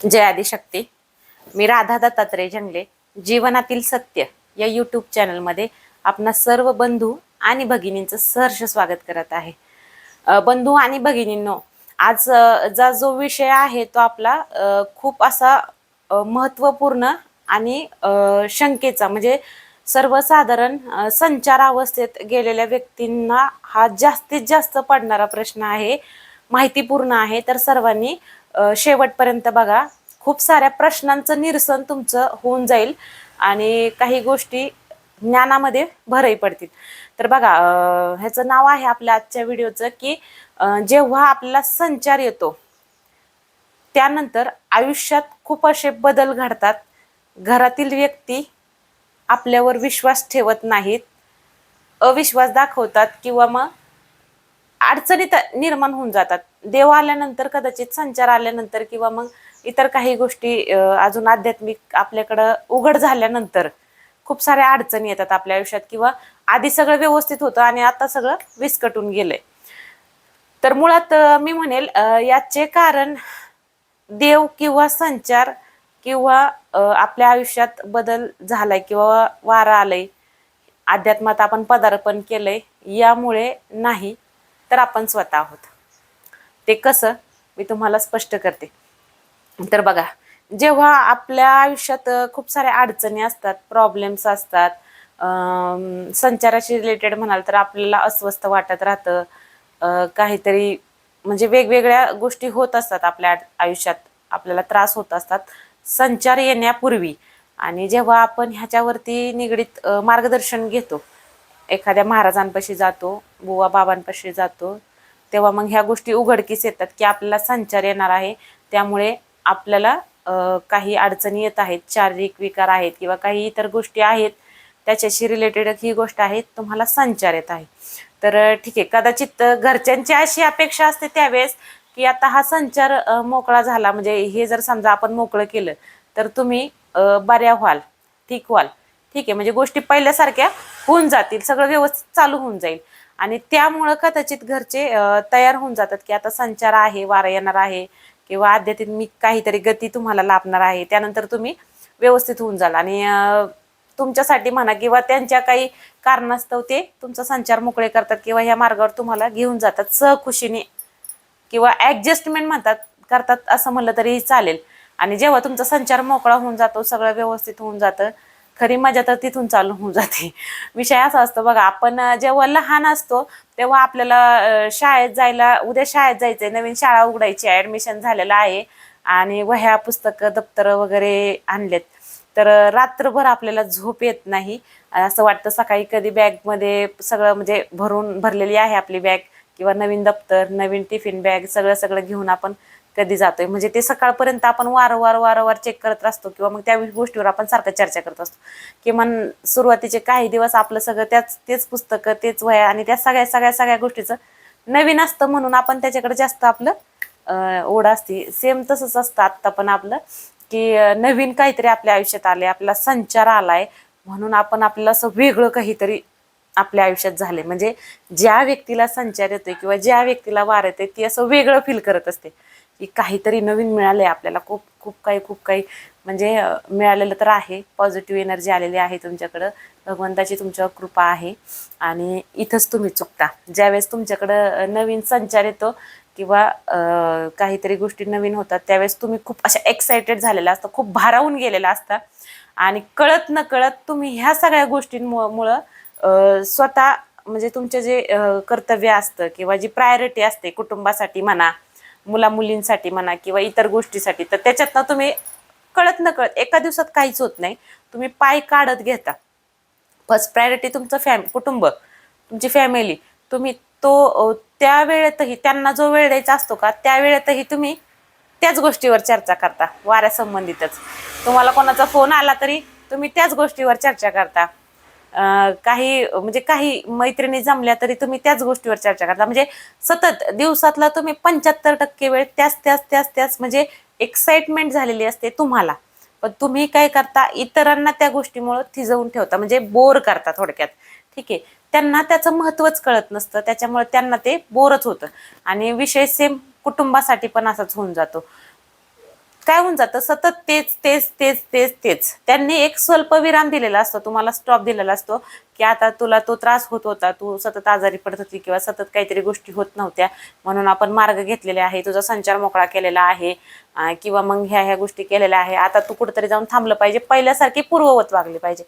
जय आदिशक्ती मी राधा दत्तात्रय जंगले जीवनातील सत्य या यूट्यूब चॅनलमध्ये आपणा सर्व बंधू आणि भगिनींचं सहर्ष स्वागत करत आहे. बंधू आणि भगिनींनो आज जा जो विषय आहे तो आपला खूप असा महत्त्वपूर्ण आणि शंकेचा म्हणजे सर्वसाधारण संचार अवस्थेत गेलेल्या व्यक्तींना हा जास्तीत जास्त पडणारा प्रश्न आहे. माहितीपूर्ण आहे. तर सर्वांनी शेवटपर्यंत बघा. खूप साऱ्या प्रश्नांचं निरसन तुमचं होऊन जाईल आणि काही गोष्टी ज्ञानामध्ये भरही पडतील. तर बघा ह्याचं नाव आहे आपल्या आजच्या व्हिडिओचं की जेव्हा आपल्याला संचार येतो त्यानंतर आयुष्यात खूप असे बदल घडतात. घरातील व्यक्ती आपल्यावर विश्वास ठेवत नाहीत. अविश्वास दाखवतात किंवा मग अडचणी निर्माण होऊन जातात. देव आल्यानंतर कदाचित संचार आल्यानंतर किंवा मग इतर काही गोष्टी अजून आध्यात्मिक आपल्याकडं उघड झाल्यानंतर खूप साऱ्या अडचणी येतात आपल्या आयुष्यात किंवा आधी सगळं व्यवस्थित होतं आणि आता सगळं विस्कटून गेलंय. तर मुळात मी म्हणेल याचे कारण देव किंवा संचार किंवा आपल्या आयुष्यात बदल झालाय किंवा वारा आलंय अध्यात्मात आपण पदार्पण केलंय यामुळे नाही. तर आपण स्वतः आहोत. ते कसं? मी तुम्हाला स्पष्ट करते. तर बघा जेव्हा आपल्या आयुष्यात खूप साऱ्या अडचणी असतात प्रॉब्लेम्स असतात संचाराशी रिलेटेड म्हणाल तर आपल्याला अस्वस्थ वाटत राहतं काहीतरी म्हणजे वेगवेगळ्या गोष्टी होत असतात आपल्या आयुष्यात आपल्याला त्रास होत असतात संचार येण्यापूर्वी. आणि जेव्हा आपण ह्याच्यावरती निगडीत मार्गदर्शन घेतो एखाद्या महाराजांपाशी जातो बुवा बाबांपाशी जातो तेव्हा मग ह्या गोष्टी उघडकीस येतात की आपल्याला संचार येणार आहे. त्यामुळे आपल्याला काही अडचणी येत आहेत शारीरिक विकार आहेत किंवा काही इतर गोष्टी आहेत त्याच्याशी रिलेटेड ही गोष्ट आहे तुम्हाला संचार येत आहे. तर ठीक आहे. कदाचित घरच्यांची अशी अपेक्षा असते त्यावेळेस की आता हा संचार मोकळा झाला म्हणजे हे जर समजा आपण मोकळं केलं तर तुम्ही बऱ्या व्हाल ठीक व्हाल. ठीक आहे. म्हणजे गोष्टी पहिल्यासारख्या होऊन जातील सगळं व्यवस्थित चालू होऊन जाईल. आणि त्यामुळं कदाचित घरचे तयार होऊन जातात की आता संचार आहे वारा येणार आहे किंवा आध्यात्मिक काहीतरी गती तुम्हाला लाभणार आहे त्यानंतर तुम्ही व्यवस्थित होऊन जाल. आणि तुमच्यासाठी म्हणा किंवा त्यांच्या काही कारणास्तव ते तुमचा संचार मोकळे करतात किंवा ह्या मार्गावर तुम्हाला घेऊन जातात सहखुशीने किंवा ॲडजस्टमेंट म्हणतात करतात असं म्हणलं तरी चालेल. आणि जेव्हा तुमचा संचार मोकळा होऊन जातो सगळं व्यवस्थित होऊन जातं खरी मजा तर तिथून चालू होऊन जाते. विषय असा असतो बघा आपण जेव्हा लहान असतो तेव्हा आपल्याला शाळेत जायला उद्या शाळेत जायचंय नवीन शाळा उघडायची आहे ऍडमिशन झालेलं आहे आणि वह्या पुस्तकं दप्तरं वगैरे आणलेत. तर रात्रभर आपल्याला झोप येत नाही. असं वाटतं सकाळी कधी बॅगमध्ये सगळं म्हणजे भरून भरलेली आहे आपली बॅग किंवा नवीन दप्तर नवीन टिफिन बॅग सगळं सगळं घेऊन आपण कधी जातोय. म्हणजे ते सकाळपर्यंत आपण वारंवार वारंवार चेक करत असतो किंवा मग त्या गोष्टीवर आपण सारखं चर्चा करत असतो. किमान सुरुवातीचे काही दिवस आपलं सगळं त्याच तेच पुस्तकं तेच वया आणि त्या सगळ्या सगळ्या सगळ्या गोष्टीचं नवीन असतं म्हणून आपण त्याच्याकडे जास्त आपलं ओढ असते. सेम तसंच असतं आत्ता पण आपलं की नवीन काहीतरी आपल्या आयुष्यात आले आपला संचार आलाय म्हणून आपण आपल्याला असं वेगळं काहीतरी आपल्या आयुष्यात झाले म्हणजे ज्या व्यक्तीला संचार येतोय किंवा ज्या व्यक्तीला वार येते ती असं वेगळं फील करत असते. की काहीतरी नवीन मिळालंय आपल्याला. खूप खूप काही खूप काही म्हणजे मिळालेलं तर आहे. पॉझिटिव्ह एनर्जी आलेली आहे तुमच्याकडं. भगवंताची तुमच्यावर कृपा आहे. आणि इथंच तुम्ही चुकता. ज्यावेळेस तुमच्याकडं नवीन संचार येतो किंवा काहीतरी गोष्टी नवीन होतात त्यावेळेस तुम्ही खूप अशा एक्सायटेड झालेला असता खूप भारावून गेलेला असता. आणि कळत न कळत तुम्ही ह्या सगळ्या गोष्टींमुळं स्वतः म्हणजे तुमचे जे कर्तव्य असतं किंवा जी प्रायोरिटी असते कुटुंबासाठी म्हणा मुला मुलींसाठी म्हणा किंवा इतर गोष्टीसाठी तर त्याच्यातनं तुम्ही कळत न कळत एका दिवसात काहीच होत नाही. तुम्ही पाय काढत घेता. फर्स्ट प्रायोरिटी तुमचं फॅम कुटुंब तुमची फॅमिली तुम्ही तो त्या वेळेतही त्यांना जो वेळ द्यायचा असतो का त्या वेळेतही तुम्ही त्याच गोष्टीवर चर्चा करता वाऱ्यासंबंधितच तुम्हाला कोणाचा फोन आला तरी तुम्ही त्याच गोष्टीवर चर्चा करता. काही म्हणजे काही मैत्रिणी जमल्या तरी तुम्ही त्याच गोष्टीवर चर्चा करता. म्हणजे सतत दिवसातला तुम्ही पंच्याहत्तर टक्के वेळ त्याच त्याच त्याच त्याच म्हणजे एक्साइटमेंट झालेली असते तुम्हाला. पण तुम्ही काय करता इतरांना त्या गोष्टीमुळं थिजवून ठेवता म्हणजे बोर करता थोडक्यात. ठीक आहे. त्यांना त्याचं महत्वच कळत नसतं त्याच्यामुळे त्यांना ते बोरच होतं. आणि विषय सेम कुटुंबासाठी पण असाच होऊन जातो. काय होऊन जातं? सतत तेच तेच तेच तेच तेच. त्यांनी एक स्वल्प विराम दिलेला असतो. तुम्हाला स्टॉप दिलेला असतो की आता तुला तो त्रास होत होता. तू सतत आजारी पडत होती किंवा सतत काहीतरी गोष्टी होत नव्हत्या. म्हणून आपण मार्ग घेतलेले आहे. तुझा संचार मोकळा केलेला आहे. किंवा मग ह्या ह्या गोष्टी केलेल्या आहे. आता तू कुठेतरी जाऊन थांबलं पाहिजे. पहिल्यासारखी पूर्ववत वागली पाहिजे.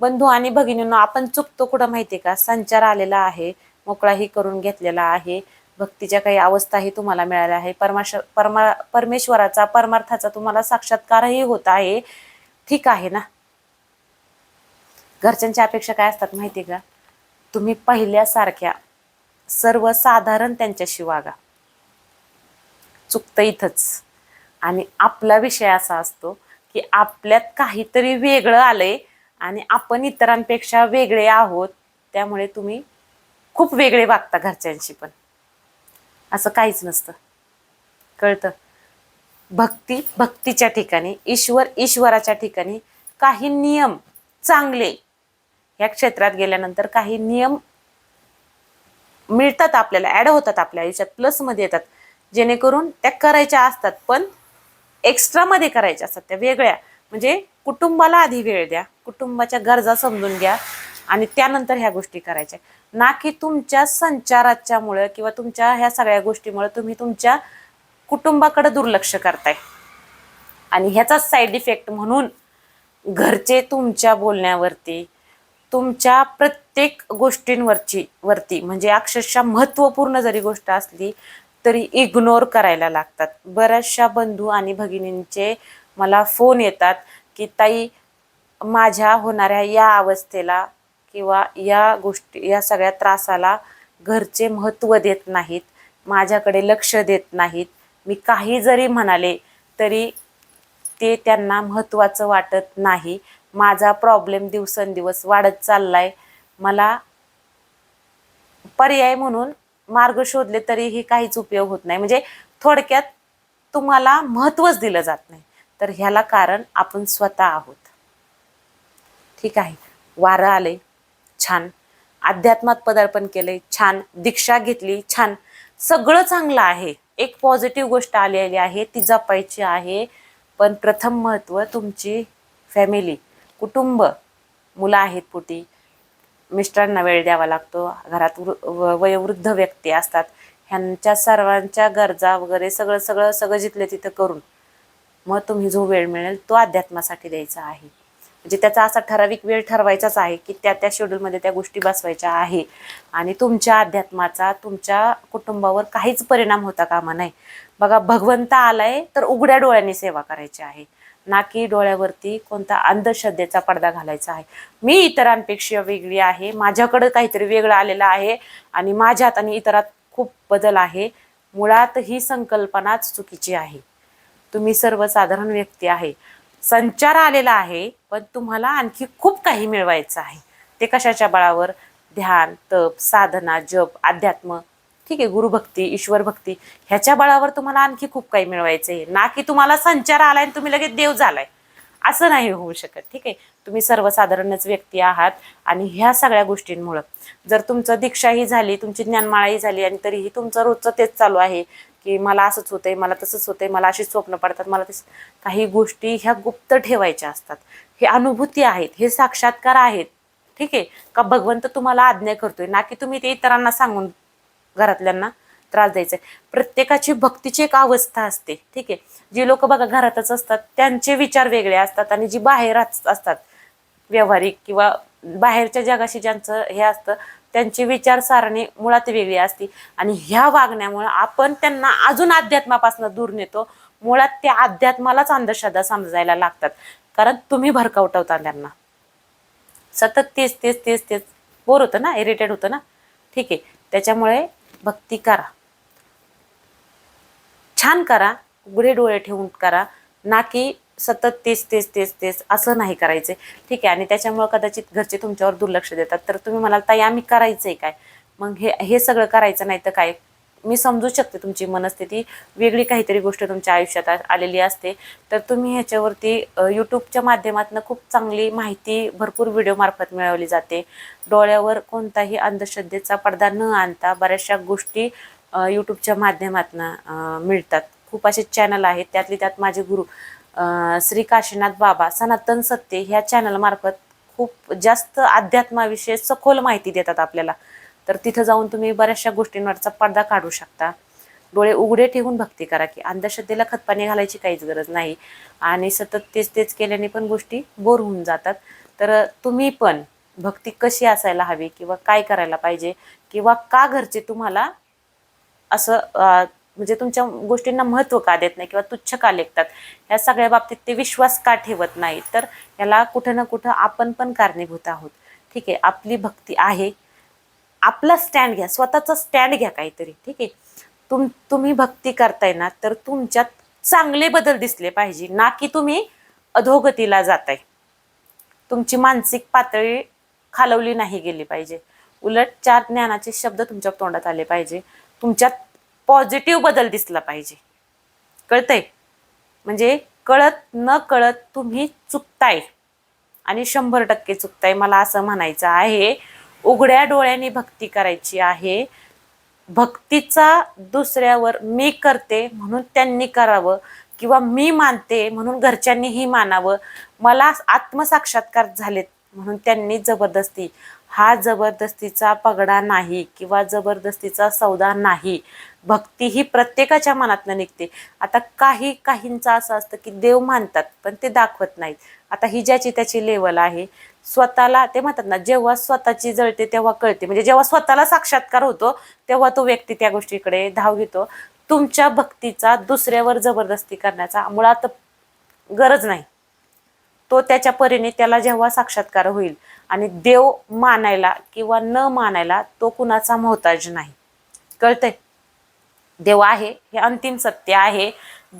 बंधू आणि भगिनींनो आपण चुकतो कुठं माहिती का? संचार आलेला आहे. मोकळाही करून घेतलेला आहे. भक्तीच्या काही अवस्थाही तुम्हाला मिळाल्या आहे परमाश परमा परमेश्वराचा परमार्थाचा तुम्हाला साक्षात्कारही होत आहे. ठीक आहे ना? घरच्यांच्या अपेक्षा काय असतात माहिती का? तुम्ही पहिल्यासारख्या सर्वसाधारण त्यांच्याशी वागा. चुकतं इथंच. आणि आपला विषय असा असतो की आपल्यात काहीतरी वेगळं आलंय आणि आपण इतरांपेक्षा वेगळे आहोत. त्यामुळे तुम्ही खूप वेगळे वागता घरच्यांशी पण. असं काहीच नसतं. कळतं? भक्ती भक्तीच्या ठिकाणी ईश्वर ईश्वराच्या ठिकाणी काही नियम चांगले. या क्षेत्रात गेल्यानंतर काही नियम मिळतात आपल्याला ॲड होतात आपल्या आयुष्यात प्लसमध्ये येतात. जेणेकरून त्या करायच्या असतात पण एक्स्ट्रामध्ये करायच्या असतात त्या वेगळ्या. म्हणजे कुटुंबाला आधी वेळ द्या कुटुंबाच्या गरजा समजून घ्या आणि त्यानंतर ह्या गोष्टी करायच्या. ना की तुमच्या संचाराच्यामुळं किंवा तुमच्या ह्या सगळ्या गोष्टीमुळे तुम्ही तुमच्या कुटुंबाकडे दुर्लक्ष करताय. आणि ह्याचाच साईड इफेक्ट म्हणून घरचे तुमच्या बोलण्यावरती तुमच्या प्रत्येक गोष्टींवरची वरती म्हणजे अक्षरशः महत्त्वपूर्ण जरी गोष्ट असली तरी इग्नोर करायला लागतात. बऱ्याचशा बंधू आणि भगिनींचे मला फोन येतात की ताई माझ्या होणाऱ्या या अवस्थेला किंवा या गोष्टी या सगळ्या त्रासाला घरचे महत्त्व देत नाहीत माझ्याकडे लक्ष देत नाहीत. मी काही जरी म्हणाले तरी ते त्यांना महत्त्वाचं वाटत नाही. माझा प्रॉब्लेम दिवसेंदिवस वाढत चाललाय. मला पर्याय म्हणून मार्ग शोधले तरीही काहीच उपयोग होत नाही. म्हणजे थोडक्यात तुम्हाला महत्त्वच दिलं जात नाही. तर ह्याला कारण आपण स्वतः आहोत. ठीक आहे. वारं आले छान. अध्यात्मात पदार्पण केले छान. दीक्षा घेतली छान. सगळं चांगलं आहे. एक पॉझिटिव्ह गोष्ट आलेली आहे ती जपायची आहे. पण प्रथम महत्त्व तुमची फॅमिली कुटुंब मुलं आहेत पोटी. मिस्टरांना वेळ द्यावा लागतो. घरात वृ व- वयोवृद्ध व्यक्ती असतात. ह्यांच्या सर्वांच्या गरजा वगैरे सगळं सगळं सगळं जिथलं तिथं करून. मग तुम्ही जो वेळ मिळेल तो अध्यात्मासाठी द्यायचा आहे. म्हणजे त्याचा असा ठराविक वेळ ठरवायचाच आहे की त्या त्या शेड्यूलमध्ये त्या गोष्टी बसवायच्या आहे. आणि तुमच्या अध्यात्माचा तुमच्या कुटुंबावर काहीच परिणाम होता कामा नाही बघा भगवंत आलाय तर उघड्या डोळ्याने सेवा करायची आहे. ना की डोळ्यावरती कोणता अंधश्रद्धेचा पडदा घालायचा आहे. मी इतरांपेक्षा वेगळी आहे. माझ्याकडं काहीतरी वेगळं आलेलं आहे आणि माझ्यात आणि इतरात खूप बदल आहे. मुळात ही संकल्पनाच चुकीची आहे. तुम्ही सर्वसाधारण व्यक्ती आहे. संचार आलेला आहे पण तुम्हाला आणखी खूप काही मिळवायचं आहे. ते कशाच्या बळावर? ध्यान तप साधना जप अध्यात्म. ठीक आहे गुरुभक्ती ईश्वर भक्ती ह्याच्या बळावर तुम्हाला आणखी खूप काही मिळवायचं आहे ना की तुम्हाला संचार आलाय आणि तुम्ही लगेच देव झालाय. असं नाही होऊ शकत. ठीक आहे तुम्ही सर्वसाधारणच व्यक्ती आहात आणि ह्या सगळ्या गोष्टींमुळं जर तुमचं दीक्षाही झाली तुमची ज्ञानमाळाही झाली आणि तरीही तुमचं रोजचं तेच चालू आहे की मला असंच होतंय मला तसंच होतंय मला अशीच स्वप्न पडतात मला तस काही गोष्टी ह्या गुप्त ठेवायच्या असतात. हे अनुभूती आहेत हे साक्षात्कार आहेत. ठीक आहे? का भगवंत तुम्हाला आज्ञा करतोय ना की तुम्ही ते इतरांना सांगून घरातल्यांना त्रास द्यायचा आहे प्रत्येकाची भक्तीची एक अवस्था असते. ठीक आहे? जी लोक बघा घरातच असतात त्यांचे विचार वेगळे असतात आणि जी बाहेर असतात व्यावहारिक किंवा बाहेरच्या जगाशी ज्यांचं हे असतं त्यांची विचारसारणी मुळात वेगळी असते. आणि ह्या वागण्यामुळे आपण त्यांना अजून अध्यात्मापासून दूर नेतो. मुळात त्या अध्यात्मालाच अंधश्रद्धा समजायला लागतात. कारण तुम्ही भरकावटवता त्यांना. सतत तेच तेच तेच तेच. बोर होतं ना? इरिटेट होतं ना? ठीक आहे. त्याच्यामुळे भक्ती करा. छान करा. उघडे डोळे ठेवून करा. ना की सतत तेच तेच तेच तेच असं नाही करायचे. ठीक आहे आणि त्याच्यामुळं कदाचित घरचे तुमच्यावर दुर्लक्ष देतात. तर तुम्ही म्हणाल ताई आम्ही आहे काय? मग हे हे सगळं करायचं नाही तर काय? मी समजू शकते तुमची मनस्थिती. वेगळी काहीतरी गोष्ट तुमच्या आयुष्यात आलेली असते. तर तुम्ही ह्याच्यावरती यूट्यूबच्या माध्यमातून खूप चांगली माहिती भरपूर व्हिडिओमार्फत मिळवली जाते. डोळ्यावर कोणताही अंधश्रद्धेचा पडदा न आणता बऱ्याचशा गोष्टी यूट्यूबच्या माध्यमातून मिळतात. खूप असे चॅनल आहेत. त्यातली त्यात माझे गुरु श्री काशीनाथ बाबा सनातन सत्य ह्या चॅनलमार्फत खूप जास्त अध्यात्माविषयी सखोल माहिती देतात आपल्याला. तर तिथं जाऊन तुम्ही बऱ्याचशा गोष्टींवरचा पडदा काढू शकता. डोळे उघडे ठेवून भक्ती करा की अंधश्रद्धेला खतपाणी घालायची काहीच गरज नाही. आणि सतत तेच तेच केल्याने पण गोष्टी बोर होऊन जातात. तर तुम्ही पण भक्ती कशी असायला हवी किंवा काय करायला पाहिजे किंवा का घरचे तुम्हाला असं म्हणजे तुमच्या गोष्टींना महत्त्व का देत नाही किंवा तुच्छ का लेखतात? ह्या सगळ्या बाबतीत ते विश्वास का ठेवत नाही तर याला कुठं ना कुठं आपण पण कारणीभूत आहोत. ठीक आहे आपली भक्ती आहे. आपला स्टँड घ्या स्वतःचा स्टँड घ्या काहीतरी. ठीक आहे? तुम तुम्ही भक्ती करताय ना तर तुमच्यात चांगले बदल दिसले पाहिजे. ना की तुम्ही अधोगतीला जाताय. तुमची मानसिक पातळी खालवली नाही गेली पाहिजे. उलट चार ज्ञानाचे शब्द तुमच्या तोंडात आले पाहिजे. तुमच्यात पॉझिटिव्ह बदल दिसला पाहिजे. कळतंय? म्हणजे कळत न कळत तुम्ही चुकताय. आणि शंभर टक्के चुकताय. मला असं म्हणायचं आहे उघड्या डोळ्यांनी भक्ती करायची आहे. भक्तीचा दुसऱ्यावर मी करते म्हणून त्यांनी करावं किंवा मी मानते म्हणून घरच्यांनीही मानावं. मला आत्मसाक्षात्कार झालेत म्हणून त्यांनी जबरदस्ती हा जबरदस्तीचा पगडा नाही किंवा जबरदस्तीचा सौदा नाही. भक्ती ही प्रत्येकाच्या मनातनं निघते. आता काही काहींचं असं असतं की देव मानतात पण ते दाखवत नाहीत. आता ही ज्याची त्याची लेवल आहे. स्वतःला ते म्हणतात ना जेव्हा स्वतःची जळते तेव्हा कळते. म्हणजे जेव्हा स्वतःला साक्षात्कार होतो तेव्हा तो व्यक्ती त्या गोष्टीकडे धाव घेतो. तुमच्या भक्तीचा दुसऱ्यावर जबरदस्ती करण्याचा मुळात गरज नाही. तो त्याच्या परीने त्याला जेव्हा साक्षात्कार होईल आणि देव मानायला किंवा न मानायला तो कुणाचा मोहताज नाही. कळतंय? देव आहे हे अंतिम सत्य आहे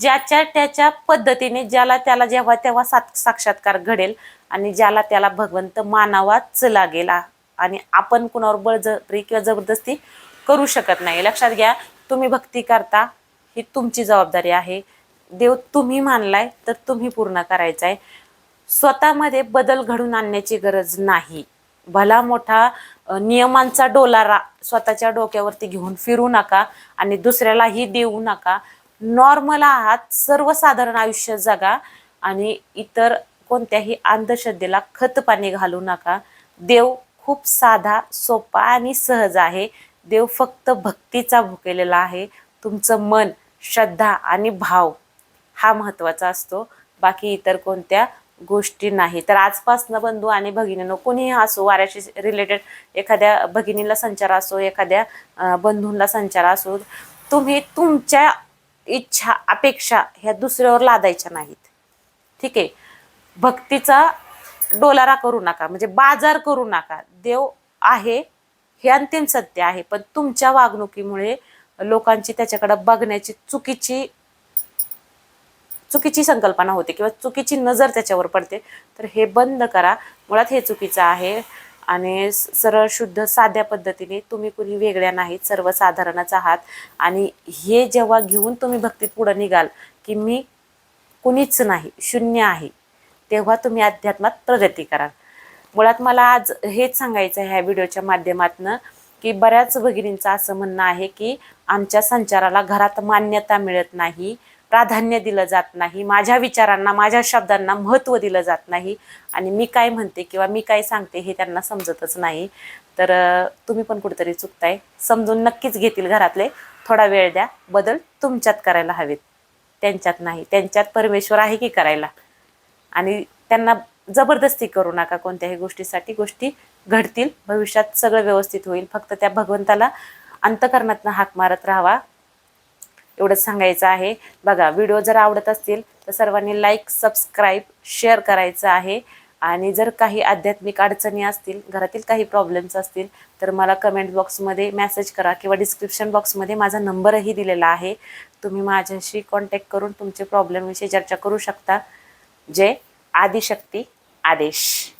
ज्याच्या त्याच्या पद्धतीने ज्याला त्याला जेव्हा तेव्हा सात साक्षात्कार घडेल आणि ज्याला त्याला भगवंत मानावाच लागेल आणि आपण कुणावर बळजबरी किंवा जबरदस्ती करू शकत नाही. लक्षात घ्या तुम्ही भक्ती करता ही तुमची जबाबदारी आहे. देव तुम्ही मानलाय तर तुम्ही पूर्ण करायचं आहे स्वतःमध्ये बदल घडून आणण्याची गरज नाही. भला मोठा नियमांचा डोलारा स्वतःच्या डोक्यावरती घेऊन फिरू नका आणि दुसऱ्यालाही देऊ नका. नॉर्मल आहात सर्वसाधारण आयुष्य जगा आणि इतर कोणत्याही अंधश्रद्धेला खत पाणी घालू नका. देव खूप साधा सोपा आणि सहज आहे. देव फक्त भक्तीचा भुकेलेला आहे. तुमचं मन श्रद्धा आणि भाव हा महत्त्वाचा असतो. बाकी इतर कोणत्या गोष्टी नाही. तर आजपासनं बंधू आणि भगिनीनं कोणीही असो वाऱ्याशी रिलेटेड एखाद्या भगिनीला संचार असो एखाद्या बंधूंला बंधूंना संचार असो तुम्ही तुमच्या इच्छा अपेक्षा ह्या दुसऱ्यावर लादायच्या नाहीत. ठीक आहे? भक्तीचा डोलारा करू नका. म्हणजे बाजार करू नका. देव आहे हे अंतिम सत्य आहे. पण तुमच्या वागणुकीमुळे लोकांची त्याच्याकडे बघण्याची चुकीची चुकीची संकल्पना होते किंवा चुकीची नजर त्याच्यावर पडते तर हे बंद करा. मुळात हे चुकीचं आहे आणि स- सरळ शुद्ध साध्या पद्धतीने तुम्ही कुणी वेगळ्या नाहीत सर्वसाधारणच आहात. आणि हे जेव्हा घेऊन तुम्ही भक्तीत पुढं निघाल की मी कुणीच नाही शून्य आहे तेव्हा तुम्ही अध्यात्मात प्रगती करा मुळात मला आज हेच सांगायचं आहे ह्या व्हिडिओच्या माध्यमातनं की बऱ्याच भगिनींचं असं म्हणणं आहे की आमच्या संचाराला घरात मान्यता मिळत नाही प्राधान्य दिलं जात नाही माझ्या विचारांना माझ्या शब्दांना महत्त्व दिलं जात नाही आणि मी काय म्हणते किंवा मी काय सांगते हे त्यांना समजतच नाही. तर तुम्ही पण कुठेतरी चुकताय. समजून नक्कीच घेतील घरातले. थोडा वेळ द्या. बदल तुमच्यात करायला हवेत. त्यांच्यात नाही. त्यांच्यात परमेश्वर आहे की करायला? आणि त्यांना जबरदस्ती करू नका कोणत्याही गोष्टीसाठी. गोष्टी घडतील. भविष्यात सगळं व्यवस्थित होईल. फक्त त्या भगवंताला अंतकरणातनं हाक मारत राहावा. एवढंच सांगायचं आहे. बघा व्हिडिओ जर आवडत असतील तर सर्वांनी लाईक सबस्क्राईब शेअर करायचं आहे. आणि जर काही आध्यात्मिक अडचणी असतील घरातील काही प्रॉब्लेम्स असतील तर मला कमेंट बॉक्समध्ये मेसेज करा किंवा डिस्क्रिप्शन बॉक्समध्ये माझा नंबरही दिलेला आहे. तुम्ही माझ्याशी कॉन्टॅक्ट करून तुमचे प्रॉब्लेमविषयी चर्चा करू शकता. जय आदिशक्ती आदेश.